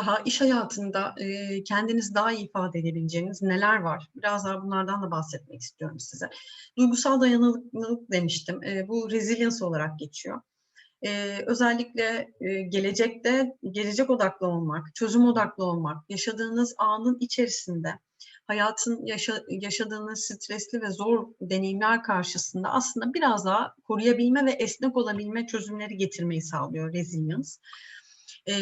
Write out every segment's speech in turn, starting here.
daha iş hayatında e, kendinizi daha iyi ifade edebileceğiniz neler var? Biraz daha bunlardan da bahsetmek istiyorum size. Duygusal dayanıklılık demiştim. Bu resilience olarak geçiyor. E, özellikle e, gelecekte gelecek odaklı olmak, çözüm odaklı olmak, yaşadığınız anın içerisinde hayatın yaşa, yaşadığınız stresli ve zor deneyimler karşısında aslında biraz daha koruyabilme ve esnek olabilme çözümleri getirmeyi sağlıyor resilience. E,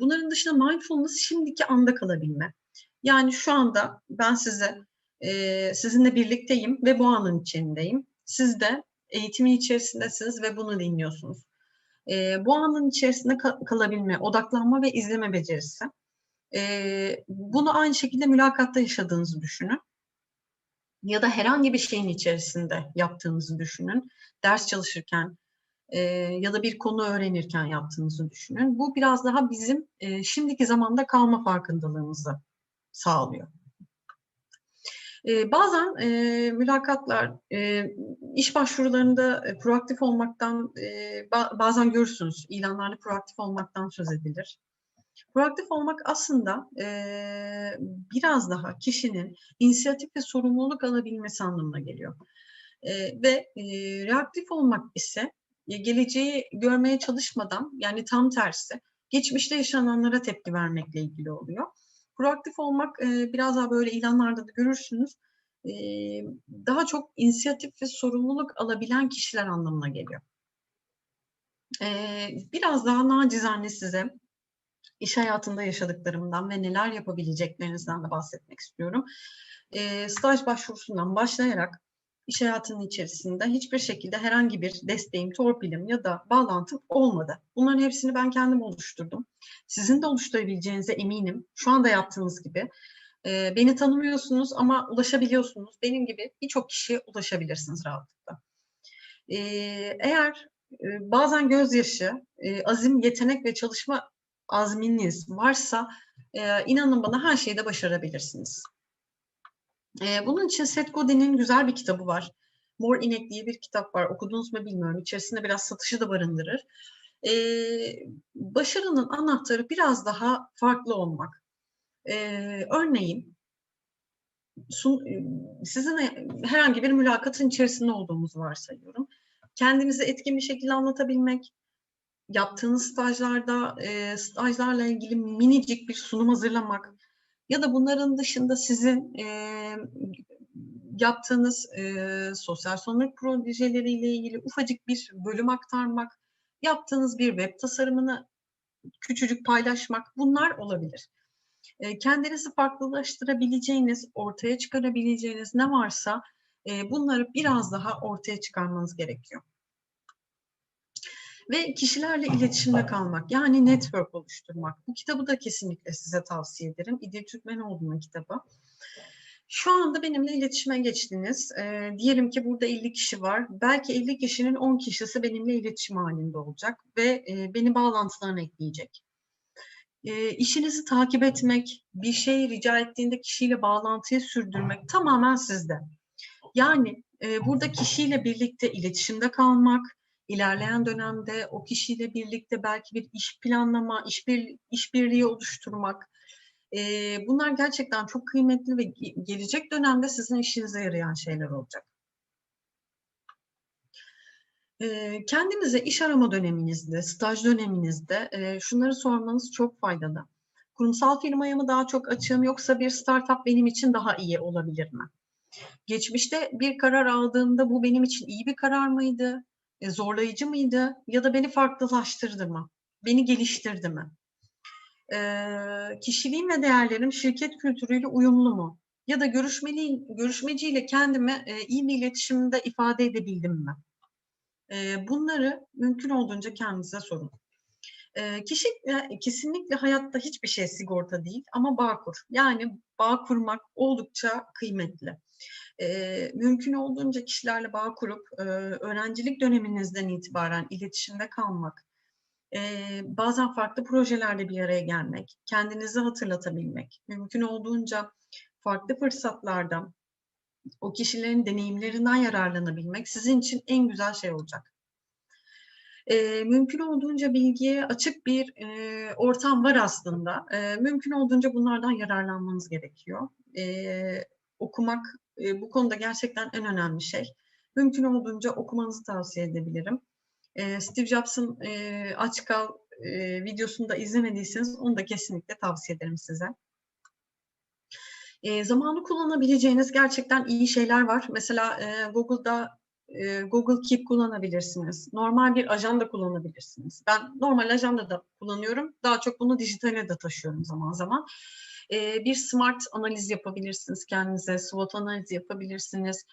bunların dışında mindfulness şimdiki anda kalabilme. Yani şu anda ben size e, sizinle birlikteyim ve bu anın içindeyim. Siz de eğitimin içerisindesiniz ve bunu dinliyorsunuz. E, bu anın içerisinde kal- kalabilme, odaklanma ve izleme becerisi. E, bunu aynı şekilde mülakatta yaşadığınızı düşünün. Ya da herhangi bir şeyin içerisinde yaptığınızı düşünün. Ders çalışırken e, ya da bir konu öğrenirken yaptığınızı düşünün. Bu biraz daha bizim e, şimdiki zamanda kalma farkındalığımızı sağlıyor. E, bazen e, mülakatlar, e, iş başvurularında e, proaktif olmaktan, e, ba- bazen görürsünüz ilanlarda proaktif olmaktan söz edilir. Proaktif olmak aslında e, biraz daha kişinin inisiyatif ve sorumluluk alabilmesi anlamına geliyor. E, ve e, reaktif olmak ise geleceği görmeye çalışmadan yani tam tersi geçmişte yaşananlara tepki vermekle ilgili oluyor. Proaktif olmak e, biraz daha böyle ilanlarda da görürsünüz. E, daha çok inisiyatif ve sorumluluk alabilen kişiler anlamına geliyor. E, biraz daha nacizane size iş hayatında yaşadıklarımdan ve neler yapabileceklerinizden de bahsetmek istiyorum. E, staj başvurusundan başlayarak iş hayatının içerisinde hiçbir şekilde herhangi bir desteğim, torpilim ya da bağlantım olmadı. Bunların hepsini ben kendim oluşturdum. Sizin de oluşturabileceğinize eminim. Şu anda yaptığınız gibi. E, beni tanımıyorsunuz ama ulaşabiliyorsunuz. Benim gibi birçok kişiye ulaşabilirsiniz rahatlıkla. E, eğer e, bazen gözyaşı, e, azim, yetenek ve çalışma azminiz varsa e, inanın bana her şeyi de başarabilirsiniz. E, bunun için Seth Godin'in güzel bir kitabı var. Mor İnek diye bir kitap var. Okudunuz mu bilmiyorum. İçerisinde biraz satışı da barındırır. E, başarının anahtarı biraz daha farklı olmak. E, örneğin sun, sizinle herhangi bir mülakatın içerisinde olduğumuzu varsayıyorum. Kendinizi etkin bir şekilde anlatabilmek, yaptığınız stajlarda e, stajlarla ilgili minicik bir sunum hazırlamak ya da bunların dışında sizin e, yaptığınız e, sosyal sorumluluk projeleriyle ilgili ufacık bir bölüm aktarmak, yaptığınız bir web tasarımını küçücük paylaşmak bunlar olabilir. E, kendinizi farklılaştırabileceğiniz, ortaya çıkarabileceğiniz ne varsa e, bunları biraz daha ortaya çıkarmanız gerekiyor ve kişilerle iletişimde kalmak yani network oluşturmak. Bu kitabı da kesinlikle size tavsiye ederim. İdil Türkmenoğlu'nun kitabı. Şu anda benimle iletişime geçtiniz. E, diyelim ki burada 50 kişi var. Belki 50 kişinin 10 kişisi benimle iletişim halinde olacak ve e, beni bağlantılarına ekleyecek. E, işinizi takip etmek, bir şey rica ettiğinde kişiyle bağlantıyı sürdürmek tamamen sizde. Yani e, burada kişiyle birlikte iletişimde kalmak, ilerleyen dönemde o kişiyle birlikte belki bir iş planlama, iş bir oluşturmak. E, bunlar gerçekten çok kıymetli ve gelecek dönemde sizin işinize yarayan şeyler olacak. E, kendinize iş arama döneminizde, staj döneminizde e, şunları sormanız çok faydalı. Kurumsal firmaya mı daha çok açığım yoksa bir startup benim için daha iyi olabilir mi? Geçmişte bir karar aldığımda bu benim için iyi bir karar mıydı? E, zorlayıcı mıydı ya da beni farklılaştırdı mı? Beni geliştirdi mi? E, kişiliğim ve değerlerim şirket kültürüyle uyumlu mu? Ya da görüşmeli, görüşmeciyle kendimi e, iyi bir iletişimde ifade edebildim mi? E, bunları mümkün olduğunca kendinize sorun. E, kişi e, kesinlikle hayatta hiçbir şey sigorta değil ama bağ kur. Yani bağ kurmak oldukça kıymetli e, mümkün olduğunca kişilerle bağ kurup e, öğrencilik döneminizden itibaren iletişimde kalmak, e, bazen farklı projelerle bir araya gelmek, kendinizi hatırlatabilmek, mümkün olduğunca farklı fırsatlardan o kişilerin deneyimlerinden yararlanabilmek sizin için en güzel şey olacak. E, mümkün olduğunca bilgiye açık bir e, ortam var aslında. E, mümkün olduğunca bunlardan yararlanmanız gerekiyor. E, okumak e, bu konuda gerçekten en önemli şey. Mümkün olduğunca okumanızı tavsiye edebilirim. E, Steve Jobs'ın e, Aç Kal e, videosunu da izlemediyseniz onu da kesinlikle tavsiye ederim size. E, zamanı kullanabileceğiniz gerçekten iyi şeyler var. Mesela e, Google'da Google Keep kullanabilirsiniz. Normal bir ajanda kullanabilirsiniz. Ben normal ajanda da kullanıyorum. Daha çok bunu dijitale de taşıyorum zaman zaman. Bir smart analiz yapabilirsiniz kendinize. SWOT analizi yapabilirsiniz.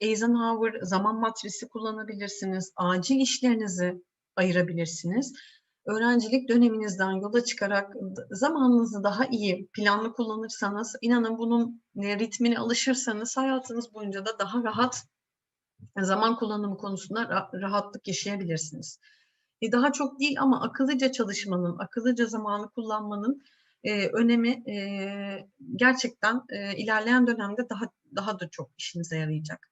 Eisenhower zaman matrisi kullanabilirsiniz. Acil işlerinizi ayırabilirsiniz öğrencilik döneminizden yola çıkarak zamanınızı daha iyi planlı kullanırsanız, inanın bunun ritmine alışırsanız hayatınız boyunca da daha rahat zaman kullanımı konusunda rahatlık yaşayabilirsiniz. E daha çok değil ama akıllıca çalışmanın, akıllıca zamanı kullanmanın e, önemi e, gerçekten e, ilerleyen dönemde daha daha da çok işinize yarayacak.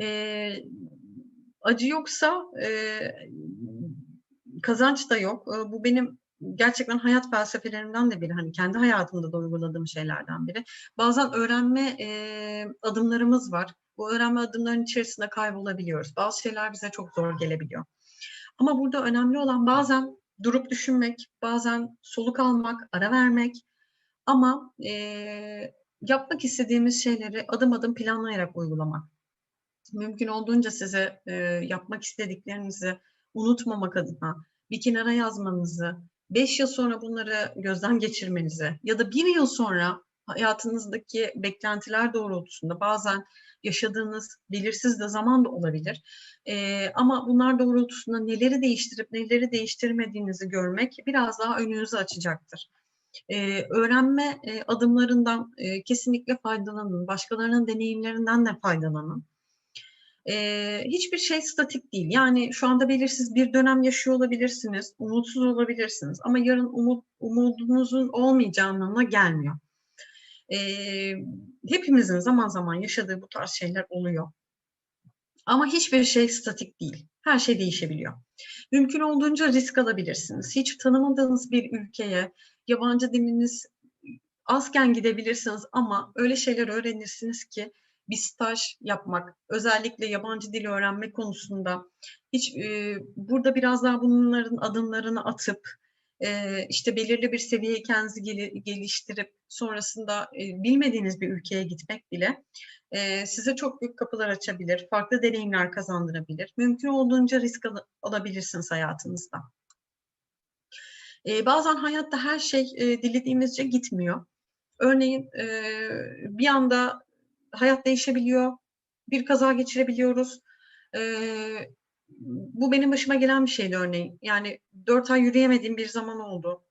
E, acı yoksa e, kazanç da yok. Bu benim gerçekten hayat felsefelerimden de biri. Hani kendi hayatımda da uyguladığım şeylerden biri. Bazen öğrenme e, adımlarımız var. Bu öğrenme adımlarının içerisinde kaybolabiliyoruz. Bazı şeyler bize çok zor gelebiliyor. Ama burada önemli olan bazen durup düşünmek, bazen soluk almak, ara vermek. Ama e, yapmak istediğimiz şeyleri adım adım planlayarak uygulamak. Mümkün olduğunca size e, yapmak istediklerinizi unutmamak adına bir kenara yazmanızı, beş yıl sonra bunları gözden geçirmenizi ya da bir yıl sonra hayatınızdaki beklentiler doğrultusunda bazen yaşadığınız belirsiz de zaman da olabilir. Ee, ama bunlar doğrultusunda neleri değiştirip neleri değiştirmediğinizi görmek biraz daha önünüzü açacaktır. Ee, öğrenme e, adımlarından e, kesinlikle faydalanın. Başkalarının deneyimlerinden de faydalanın e, hiçbir şey statik değil. Yani şu anda belirsiz bir dönem yaşıyor olabilirsiniz, umutsuz olabilirsiniz ama yarın umut, umudunuzun olmayacağı anlamına gelmiyor. E, hepimizin zaman zaman yaşadığı bu tarz şeyler oluyor. Ama hiçbir şey statik değil. Her şey değişebiliyor. Mümkün olduğunca risk alabilirsiniz. Hiç tanımadığınız bir ülkeye yabancı diliniz azken gidebilirsiniz ama öyle şeyler öğrenirsiniz ki bir staj yapmak, özellikle yabancı dil öğrenme konusunda hiç e, burada biraz daha bunların adımlarını atıp e, işte belirli bir seviyeye kendinizi gel- geliştirip sonrasında e, bilmediğiniz bir ülkeye gitmek bile e, size çok büyük kapılar açabilir, farklı deneyimler kazandırabilir. Mümkün olduğunca risk al- alabilirsiniz hayatınızda. E, bazen hayatta her şey e, dilediğimizce gitmiyor. Örneğin e, bir anda hayat değişebiliyor. Bir kaza geçirebiliyoruz. Ee, bu benim başıma gelen bir şeydi örneğin. Yani dört ay yürüyemediğim bir zaman oldu.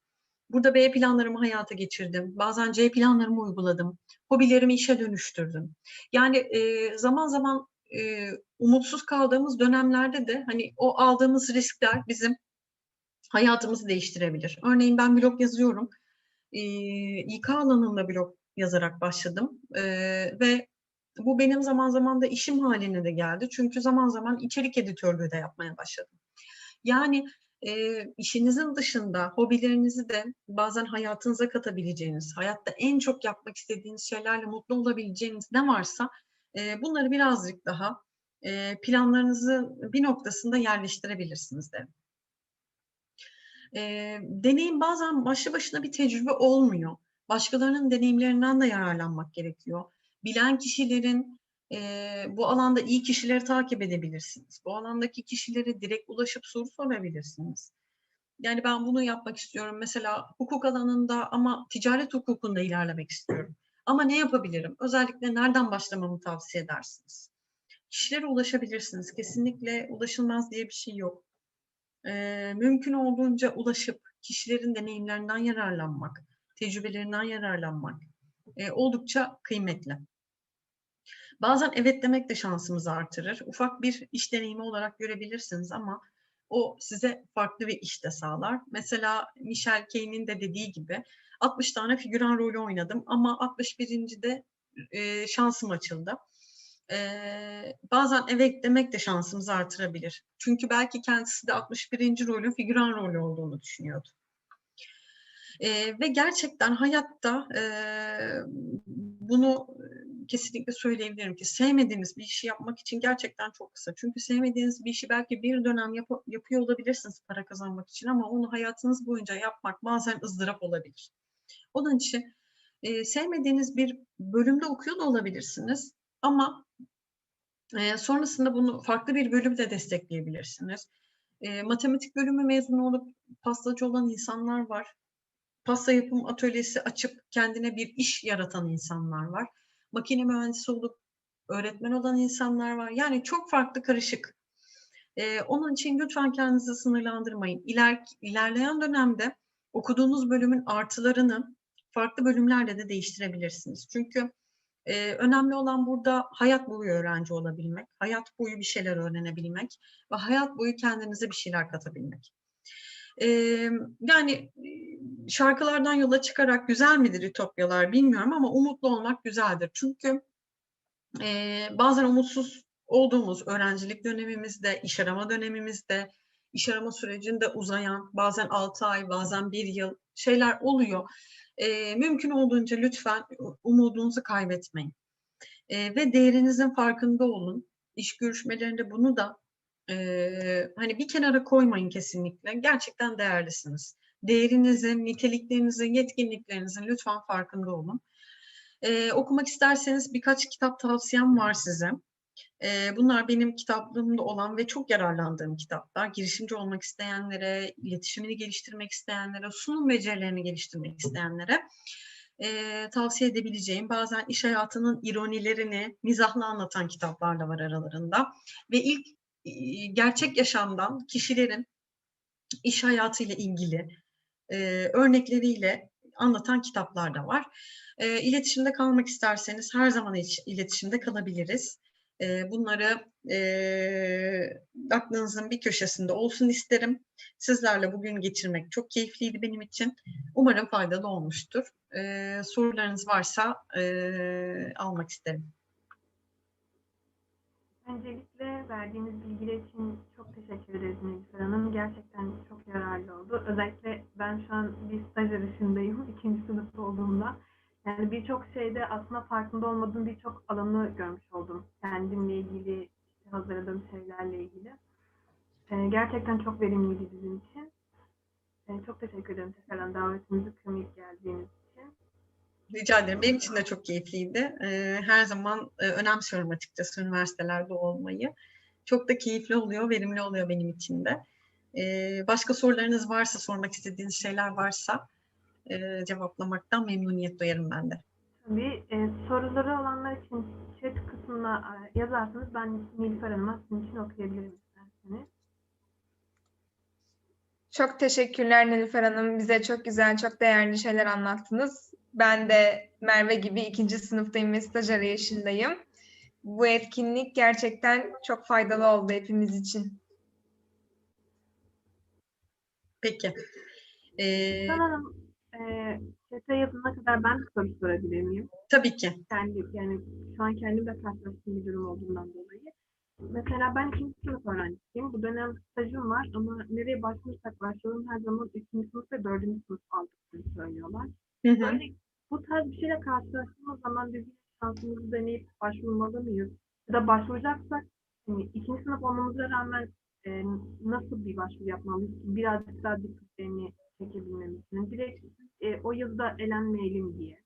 Burada B planlarımı hayata geçirdim. Bazen C planlarımı uyguladım. Hobilerimi işe dönüştürdüm. Yani e, zaman zaman e, umutsuz kaldığımız dönemlerde de hani o aldığımız riskler bizim hayatımızı değiştirebilir. Örneğin ben blog yazıyorum. E, İK alanında blog yazarak başladım e, ve bu benim zaman zaman da işim haline de geldi. Çünkü zaman zaman içerik editörlüğü de yapmaya başladım. Yani e, işinizin dışında hobilerinizi de bazen hayatınıza katabileceğiniz, hayatta en çok yapmak istediğiniz şeylerle mutlu olabileceğiniz ne varsa e, bunları birazcık daha e, planlarınızı bir noktasında yerleştirebilirsiniz derim. E, deneyim bazen başlı başına bir tecrübe olmuyor. Başkalarının deneyimlerinden de yararlanmak gerekiyor bilen kişilerin e, bu alanda iyi kişileri takip edebilirsiniz. Bu alandaki kişilere direkt ulaşıp soru sorabilirsiniz. Yani ben bunu yapmak istiyorum. Mesela hukuk alanında ama ticaret hukukunda ilerlemek istiyorum. Ama ne yapabilirim? Özellikle nereden başlamamı tavsiye edersiniz? Kişilere ulaşabilirsiniz. Kesinlikle ulaşılmaz diye bir şey yok. Ee, mümkün olduğunca ulaşıp kişilerin deneyimlerinden yararlanmak, tecrübelerinden yararlanmak e, oldukça kıymetli. Bazen evet demek de şansımızı artırır. Ufak bir iş deneyimi olarak görebilirsiniz ama o size farklı bir iş de sağlar. Mesela Michel Key'nin de dediği gibi 60 tane figüran rolü oynadım ama 61. de e, şansım açıldı. Ee, bazen eve eklemek de şansımızı artırabilir. Çünkü belki kendisi de 61. rolün figüran rolü olduğunu düşünüyordu. Ee, ve gerçekten hayatta e, bunu kesinlikle söyleyebilirim ki sevmediğiniz bir işi yapmak için gerçekten çok kısa. Çünkü sevmediğiniz bir işi belki bir dönem yap yapıyor olabilirsiniz para kazanmak için ama onu hayatınız boyunca yapmak bazen ızdırap olabilir. Onun için e, sevmediğiniz bir bölümde okuyor da olabilirsiniz ama e, sonrasında bunu farklı bir bölümde destekleyebilirsiniz. E, matematik bölümü mezunu olup pastacı olan insanlar var. Pasta yapım atölyesi açıp kendine bir iş yaratan insanlar var. Makine mühendisi olup öğretmen olan insanlar var. Yani çok farklı karışık. E, onun için lütfen kendinizi sınırlandırmayın. İler, ilerleyen dönemde okuduğunuz bölümün artılarını farklı bölümlerle de değiştirebilirsiniz. Çünkü e, önemli olan burada hayat boyu öğrenci olabilmek, hayat boyu bir şeyler öğrenebilmek ve hayat boyu kendinize bir şeyler katabilmek. Yani şarkılardan yola çıkarak güzel midir ütopyalar bilmiyorum ama umutlu olmak güzeldir. Çünkü e, bazen umutsuz olduğumuz öğrencilik dönemimizde, iş arama dönemimizde, iş arama sürecinde uzayan bazen 6 ay, bazen 1 yıl şeyler oluyor. E, mümkün olduğunca lütfen umudunuzu kaybetmeyin. E, ve değerinizin farkında olun. İş görüşmelerinde bunu da e, hani bir kenara koymayın kesinlikle. Gerçekten değerlisiniz. Değerinizin, niteliklerinizin, yetkinliklerinizin lütfen farkında olun. E, okumak isterseniz birkaç kitap tavsiyem var size. E, bunlar benim kitaplığımda olan ve çok yararlandığım kitaplar. Girişimci olmak isteyenlere, iletişimini geliştirmek isteyenlere, sunum becerilerini geliştirmek isteyenlere e, tavsiye edebileceğim. Bazen iş hayatının ironilerini mizahla anlatan kitaplar da var aralarında. Ve ilk gerçek yaşamdan kişilerin iş hayatıyla ilgili e, örnekleriyle anlatan kitaplar da var. E, iletişimde kalmak isterseniz her zaman iletişimde kalabiliriz. Bunları e, aklınızın bir köşesinde olsun isterim. Sizlerle bugün geçirmek çok keyifliydi benim için. Umarım faydalı olmuştur. E, sorularınız varsa e, almak isterim. Öncelikle verdiğiniz bilgiler için çok teşekkür ederiz Nilüfer Hanım. Gerçekten çok yararlı oldu. Özellikle ben şu an bir staj arasındayım. ikinci sınıf olduğumda. Yani birçok şeyde aslında farkında olmadığım birçok alanı görmüş oldum. Kendimle ilgili, işte hazırladığım şeylerle ilgili. Ee, gerçekten çok verimliydi bizim için. Ee, çok teşekkür ederim tekrardan davetimizi kırmayıp geldiğiniz. Rica ederim. Benim için de çok keyifliydi. Ee, her zaman e, önemsiyorum açıkçası üniversitelerde olmayı. Çok da keyifli oluyor, verimli oluyor benim için de. Ee, başka sorularınız varsa, sormak istediğiniz şeyler varsa e, cevaplamaktan memnuniyet duyarım ben de. Tabii. E, soruları olanlar için chat kısmına e, yazarsanız ben Nilüfer Hanım'a sizin için okuyabilirim isterseniz. Çok teşekkürler Nilüfer Hanım. Bize çok güzel, çok değerli şeyler anlattınız. Ben de Merve gibi ikinci sınıftayım ve staj arayışındayım. Bu etkinlik gerçekten çok faydalı oldu hepimiz için. Peki. Ee, Sanırım e, chat'e yazına kadar ben soru sorabilir miyim? Tabii ki. Kendi, yani şu an kendimde karşılaştığım bir durum olduğundan dolayı. Mesela ben ikinci sınıf öğrencisiyim. Bu dönem stajım var ama nereye başvurursak başvuralım her zaman üçüncü sınıf ve dördüncü sınıf aldıklarını söylüyorlar. Hı hı. Böyle bu tarz bir şeyle karşılaştığımız zaman biz şansımızı deneyip başvurmalı mıyız? Ya da başvuracaksak hani ikinci sınıf olmamıza rağmen e, nasıl bir başvuru yapmalıyız ki birazcık daha dikkatlerini çekebilmemiz için? Direkt e, o yılda elenmeyelim diye.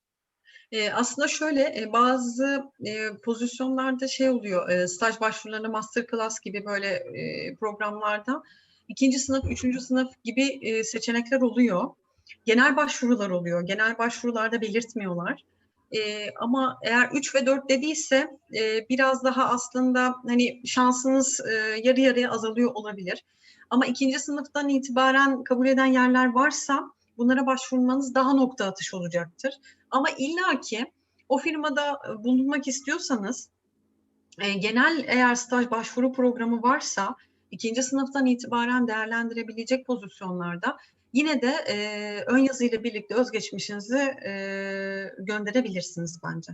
E, aslında şöyle e, bazı e, pozisyonlarda şey oluyor e, staj başvurularına masterclass gibi böyle e, programlarda ikinci sınıf, üçüncü sınıf gibi e, seçenekler oluyor. Genel başvurular oluyor. Genel başvurularda belirtmiyorlar. E, ama eğer 3 ve 4 dediyse e, biraz daha aslında hani şansınız e, yarı yarıya azalıyor olabilir. Ama ikinci sınıftan itibaren kabul eden yerler varsa bunlara başvurmanız daha nokta atış olacaktır. Ama illaki o firmada bulunmak istiyorsanız e, genel eğer staj başvuru programı varsa ikinci sınıftan itibaren değerlendirebilecek pozisyonlarda yine de e, ön yazıyla birlikte özgeçmişinizi e, gönderebilirsiniz bence.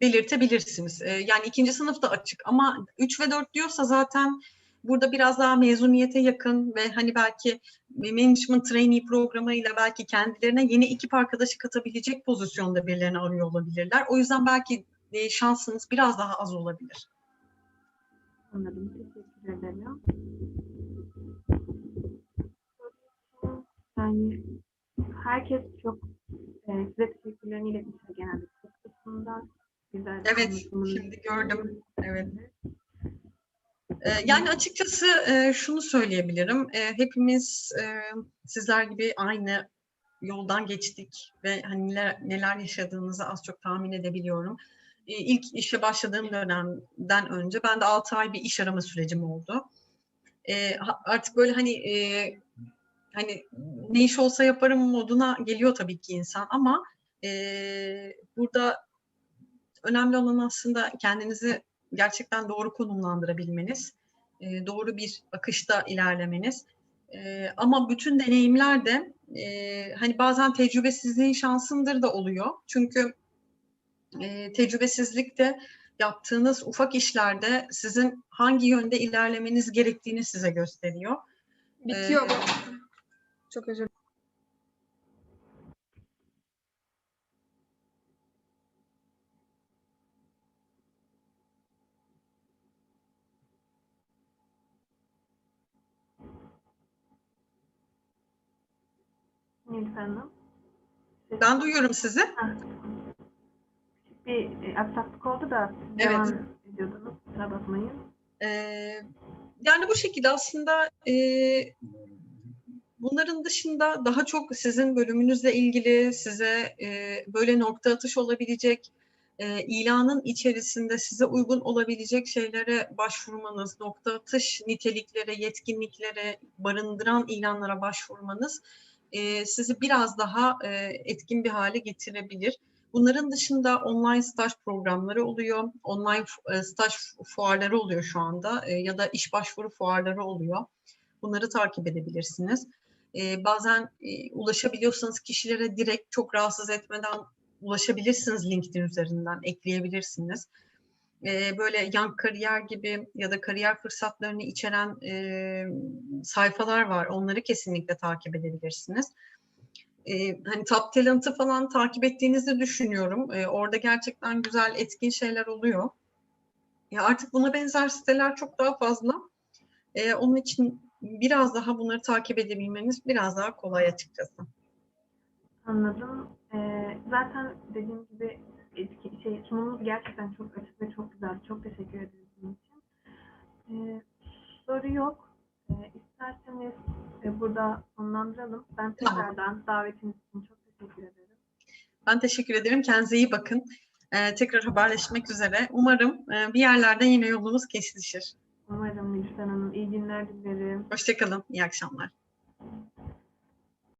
belirtebilirsiniz. E, yani ikinci sınıfta açık ama 3 ve 4 diyorsa zaten burada biraz daha mezuniyete yakın ve hani belki management trainee programıyla belki kendilerine yeni ekip arkadaşı katabilecek pozisyonda birilerini arıyor olabilirler. O yüzden belki e, şansınız biraz daha az olabilir. Anladım. Teşekkür ederim. Yani herkes çok e, size teşekkürlerini iletmiştir genelde kısmında. Güzel Evet, şimdi gördüm. Evet. Ee, Yani açıkçası e, şunu söyleyebilirim. E, Hepimiz e, sizler gibi aynı yoldan geçtik ve hani neler, neler yaşadığınızı az çok tahmin edebiliyorum. E, İlk işe başladığım dönemden önce ben de 6 ay bir iş arama sürecim oldu. E, Artık böyle hani e, hani ne iş olsa yaparım moduna geliyor tabii ki insan ama e, burada önemli olan aslında kendinizi gerçekten doğru konumlandırabilmeniz, e, doğru bir akışta ilerlemeniz. E, ama bütün deneyimler de e, hani bazen tecrübesizliğin şansındır da oluyor. Çünkü e, tecrübesizlik de yaptığınız ufak işlerde sizin hangi yönde ilerlemeniz gerektiğini size gösteriyor. Bitiyor Ee, bu. Çok özür Nilüfer Hanım. Ben duyuyorum sizi. Heh. Bir e, aksaklık oldu da Evet. devam ediyordunuz. Kusura bakmayın. Ee, yani bu şekilde aslında e, bunların dışında daha çok sizin bölümünüzle ilgili size e, böyle nokta atış olabilecek e, ilanın içerisinde size uygun olabilecek şeylere başvurmanız, nokta atış niteliklere, yetkinliklere barındıran ilanlara başvurmanız e, sizi biraz daha e, etkin bir hale getirebilir. Bunların dışında online staj programları oluyor, online e, staj fuarları oluyor şu anda e, ya da iş başvuru fuarları oluyor. Bunları takip edebilirsiniz. E, Bazen e, ulaşabiliyorsanız kişilere direkt çok rahatsız etmeden ulaşabilirsiniz LinkedIn üzerinden, ekleyebilirsiniz. E, Böyle yan kariyer gibi ya da kariyer fırsatlarını içeren e, sayfalar var. Onları kesinlikle takip edebilirsiniz e, hani Top Talent'ı falan takip ettiğinizi düşünüyorum. E, orada gerçekten güzel, etkin şeyler oluyor. Ya artık buna benzer siteler çok daha fazla. E, onun için biraz daha bunları takip edebilmeniz biraz daha kolay açıkçası. Anladım. Ee, zaten dediğim gibi etki, şey, sunumunuz gerçekten çok açık ve çok güzel. Çok teşekkür ederim bunun için. Ee, soru yok. Ee, isterseniz e, burada sonlandıralım. Ben Tamam. tekrardan davetiniz için çok teşekkür ederim. Ben teşekkür ederim. Kendinize iyi bakın. E, tekrar haberleşmek üzere. Umarım e, bir yerlerden yine yolumuz kesişir. Umarım Nilüfer Hanım iyi günler dilerim. Hoşçakalın. İyi akşamlar.